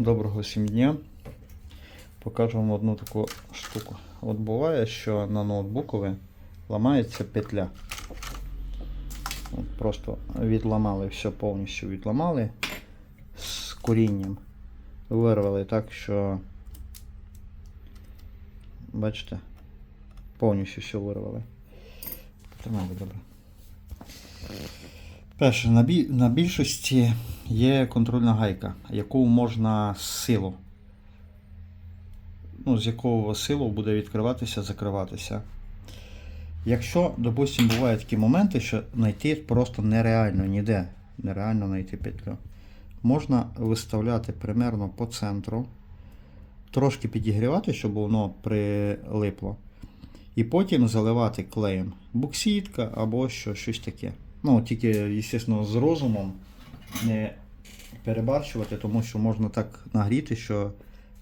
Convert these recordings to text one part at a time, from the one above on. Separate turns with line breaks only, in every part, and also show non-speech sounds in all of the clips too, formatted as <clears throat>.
Доброго всім дня. Покажу вам одну таку штуку. От буває, що на ноутбукові ламається петля. От просто відламали все повністю відламали з корінням. Вирвали так, що. Бачите? Повністю все вирвали. Тримали добре. Перше, на, бі... на більшості є контрольна гайка, яку можна з силу. Ну, з якого силу буде відкриватися, закриватися. Якщо, допустимо, бувають такі моменти, що знайти просто нереально ніде. Нереально знайти петлю. Можна виставляти примерно по центру, трошки підігрівати, щоб воно прилипло. І потім заливати клеєм. Буксітка або що, щось таке. Ну, тільки, звісно, з розумом не перебарщувати, тому що можна так нагріти, що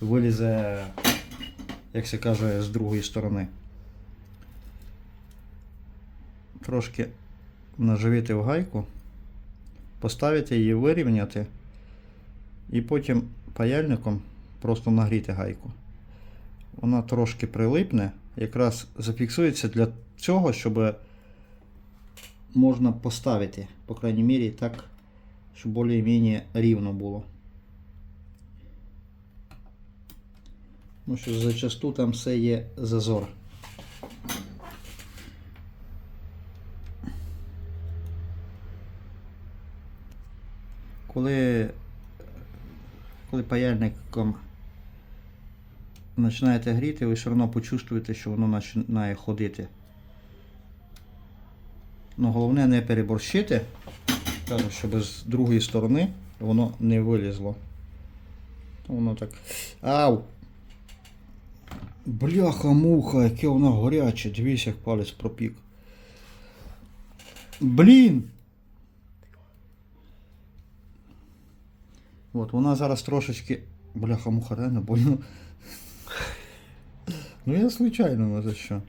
вилізе, як се каже, з другої сторони. Трошки наживити в гайку, поставити її вирівняти і потім паяльником просто нагріти гайку. Вона трошки прилипне, якраз зафіксується для цього, щоб можна поставити, по крайній мірі, так, щоб більш-менш рівно було. Тому що зачасту там все є зазор. Коли, коли паяльником починаєте гріти, ви все одно почувствуєте, що воно починає ходити. Ну, головне не переборщити, кажу, щоб з другої сторони воно не вилізло. Воно так. Ау! Бляха-муха, яке воно горяче, дивись, як палець пропік. Блін! От, вона зараз трошечки. Бляха-муха, реально больно. Ну я случайно, ну за що.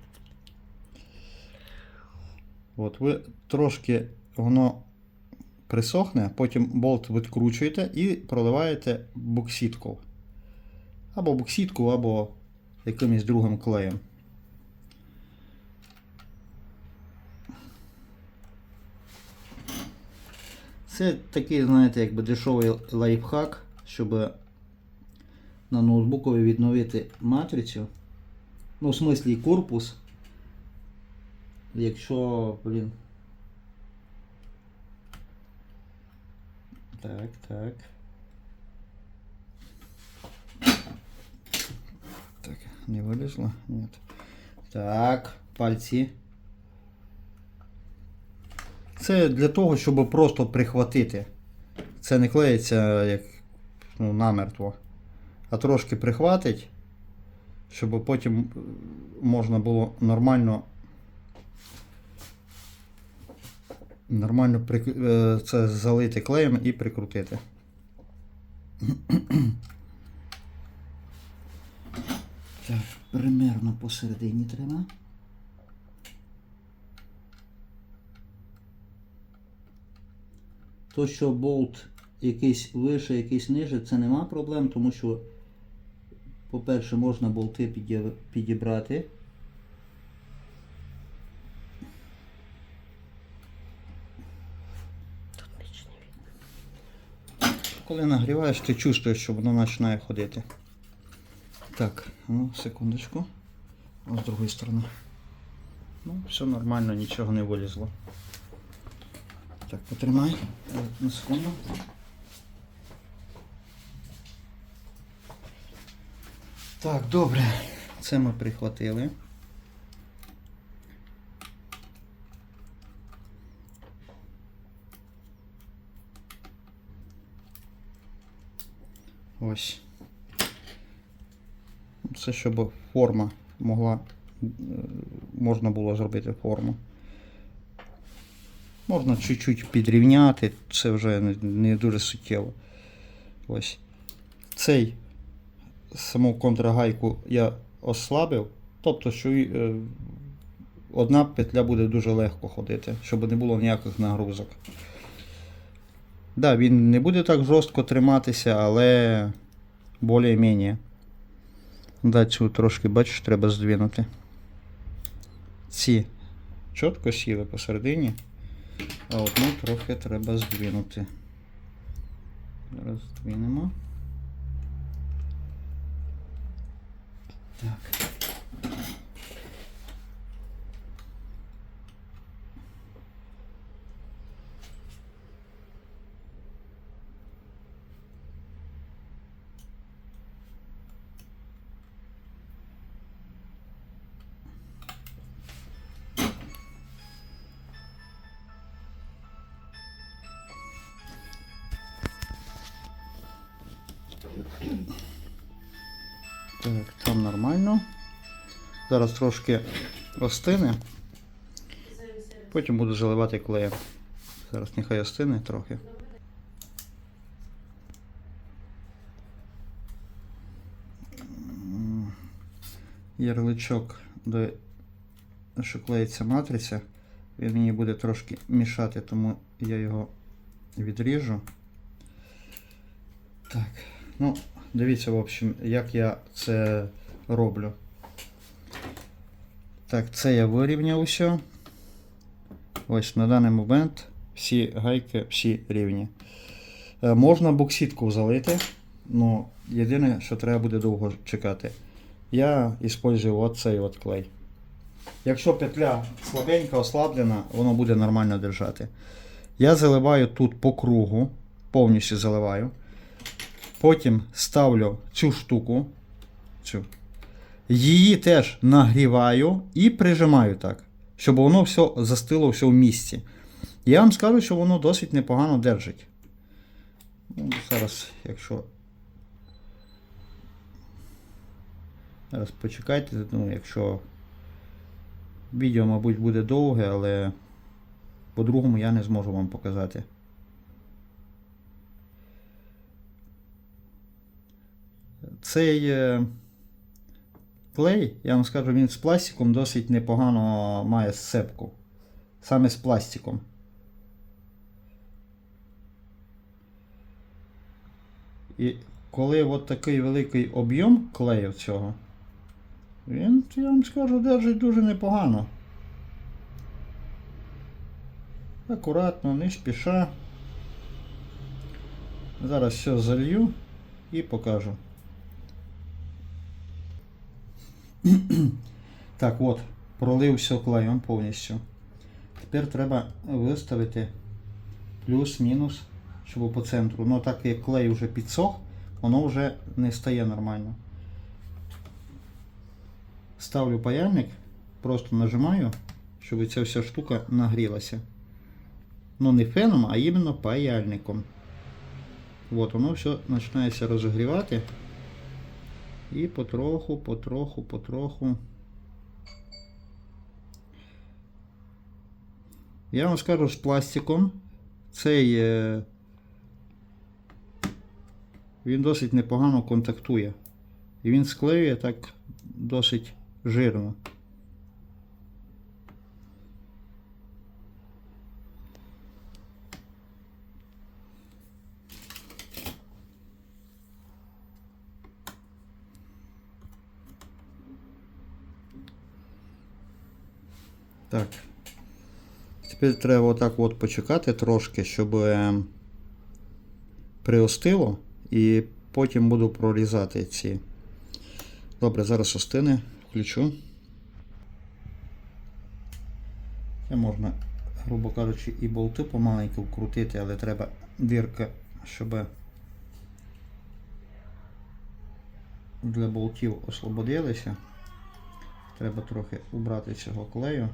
От ви трошки воно присохне, потім болт відкручуєте і проливаєте боксітку. Або боксітку, або якимось другим клеєм. Це такий, знаєте, якби дешевий лайфхак, щоб на ноутбукові відновити матрицю. Ну, в смислі корпус. Якщо, блін. Так, так. Так, не вылезло? Нет. Так, пальці. Це для того, щоб просто прихватити. Це не клеїться як ну, намертво. А трошки прихватить, щоб потім можна було нормально Нормально прик... е, це залити клеєм і прикрутити. <clears throat> Так, примерно посередині треба. То, що болт якийсь вище, якийсь ниже, це нема проблем, тому що, по-перше, можна болти підібрати.
Тут ніч не видно.
Коли нагріваєш, ти чувствуєш, що воно починає ходити. Так, ну, секундочку. Ось з другої сторони. Ну, все нормально, нічого не вилізло. Так, потримай. На секунду. Так, добре. Це ми прихватили. Ось. Це щоб форма могла, е, можна було зробити форму. Можна чуть-чуть підрівняти, це вже не, дуже суттєво. Ось. Цей саму контрагайку я ослабив, тобто, що е, одна петля буде дуже легко ходити, щоб не було ніяких нагрузок. Да, він не буде так жорстко триматися, але більш-менш. Да, цю трошки, бачиш, треба здвинути. Ці чітко сіли посередині, а одну трохи треба здвинути. Зараз здвинемо. Так. Так, там нормально. Зараз трошки остине. Потім буду заливати клеєм. Зараз нехай остине трохи. Ярличок, де що клеїться матриця, він мені буде трошки мішати, тому я його відріжу. Так, ну, дивіться, в общем, як я це роблю. Так, це я вирівняв усе. Ось на даний момент всі гайки, всі рівні. Е, можна боксітку залити, але єдине, що треба буде довго чекати. Я використовую оцей от клей. Якщо петля слабенька, ослаблена, воно буде нормально держати. Я заливаю тут по кругу, повністю заливаю. Потім ставлю цю штуку. Цю. Її теж нагріваю і прижимаю так, щоб воно все застило все в місці. Я вам скажу, що воно досить непогано держить. Ну, зараз, якщо. Зараз почекайте, ну, якщо відео, мабуть, буде довге, але по-другому я не зможу вам показати. Цей е, клей, я вам скажу, він з пластиком досить непогано має сцепку. Саме з пластиком. І коли от такий великий об'єм клею цього, він, я вам скажу, держить дуже непогано. Акуратно, не спіша. Зараз все залью і покажу. <clears throat> Так, от, пролив все клеєм повністю. Тепер треба виставити плюс-мінус, щоб по центру. Ну так як клей вже підсох, воно вже не стає нормально. Ставлю паяльник, просто нажимаю, щоб ця вся штука нагрілася. Ну не феном, а іменно паяльником. От воно все починається розігрівати. І потроху, потроху, потроху. Я вам скажу з пластиком. Цей він досить непогано контактує. І він склеює так досить жирно. Так. Тепер треба отак от почекати трошки, щоб е, приостило, і потім буду прорізати ці. Добре, зараз остине, включу. Це можна, грубо кажучи, і болти помаленьку вкрутити, але треба дірка, щоб для болтів освободилися. Треба трохи убрати цього клею.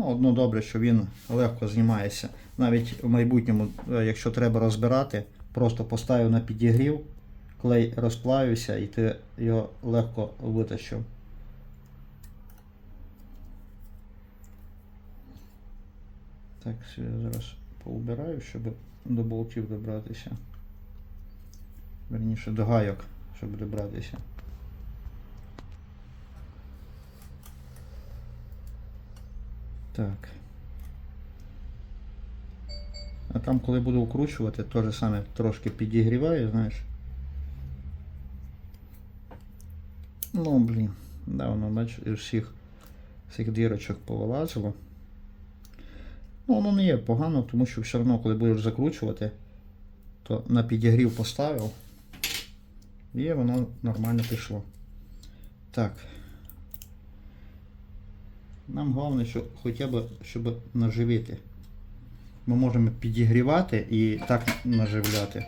Ну, одно добре, що він легко знімається. Навіть в майбутньому, е, якщо треба розбирати, просто поставив на підігрів, клей розплавився і ти його легко витащив. Так, зараз поубираю, щоб до болтів добратися. Верніше до гайок, щоб добратися. Так. А там, коли буду укручувати, то же саме трошки підігріваю, знаєш. Ну, блін, да, воно бачиш, із всіх всіх дірочок повилазило. Ну, воно не є погано, тому що все одно, коли будеш закручувати, то на підігрів поставив і воно нормально пішло. Так. Нам головне, що хоча б щоб наживити. Ми можемо підігрівати і так наживляти.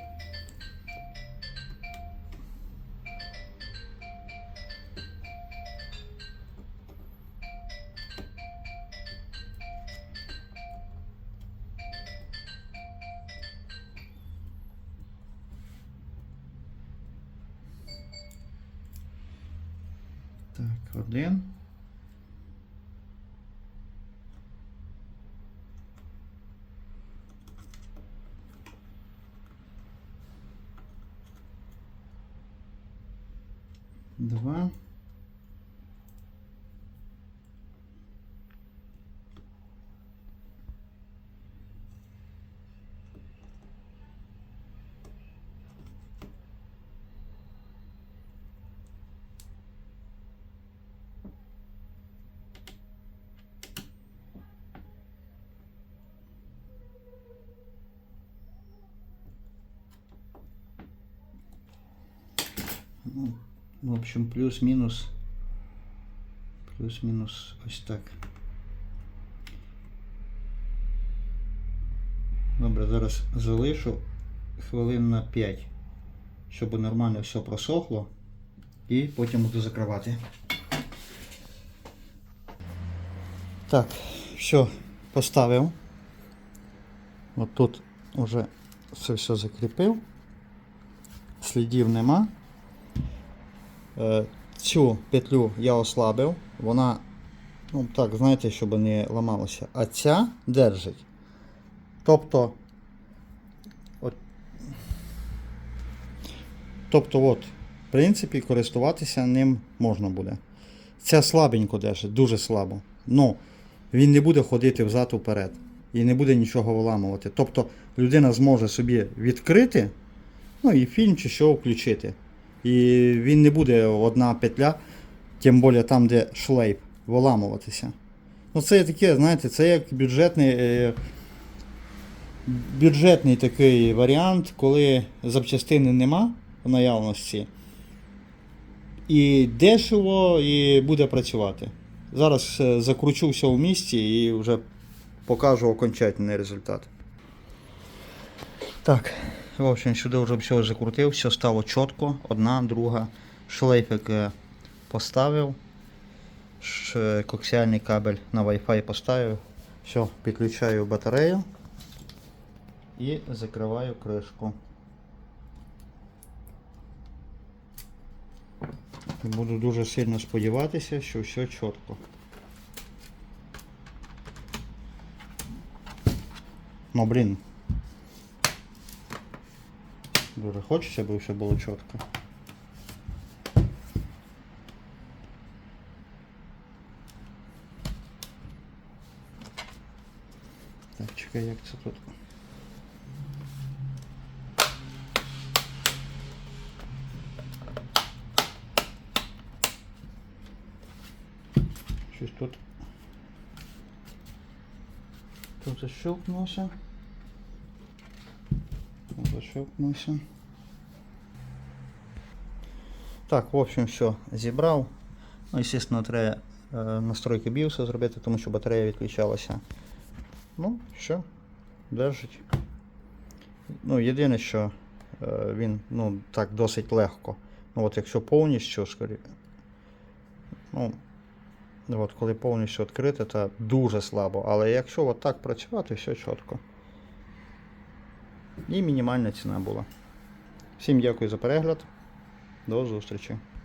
2. Mm-hmm. В общем, плюс-мінус. Плюс-мінус ось так. Добре, зараз залишу хвилин на 5, щоб нормально все просохло. І потім буду закривати. Так, все, поставив. От тут вже це все закріпив. Слідів нема. Е, Цю петлю я ослабив, вона, ну так, знаєте, щоб не ламалося. А ця держить. Тобто, от, тобто, от, в принципі, користуватися ним можна буде. Ця слабенько держить, дуже слабо. Ну, він не буде ходити взад уперед і не буде нічого виламувати. Тобто людина зможе собі відкрити, ну і фільм чи що включити. І він не буде одна петля, тим більше там, де шлейф, виламуватися. Ну, це таке, знаєте, це як бюджетний, е, бюджетний такий варіант, коли запчастини нема в наявності. І дешево, і буде працювати. Зараз е, закручу в місті і вже покажу окончательний результат. Так, в общем, сюди вже все закрутив, все стало чітко. Одна, друга. Шлейфик е, поставив. Ш- Коаксіальний кабель на Wi-Fi поставив. Все, підключаю батарею і закриваю кришку. Буду дуже сильно сподіватися, що все чітко. Ну блін. Дуже хочеться, аби все було чітко. Так, чекай, як це тут. Щось тут. Тут защелкнувся. Защелкнувся. Так, в общем, все, зібрав. Ну, звісно, треба е, настройки BIOS зробити, тому що батарея відключалася. Ну, все, держить. Ну, єдине, що е, він ну, так досить легко. Ну, от якщо повністю, скорі... ну, от, коли повністю відкрите, то дуже слабо. Але якщо от так працювати, все чітко. І мінімальна ціна була. Всім дякую за перегляд. До зустрічі.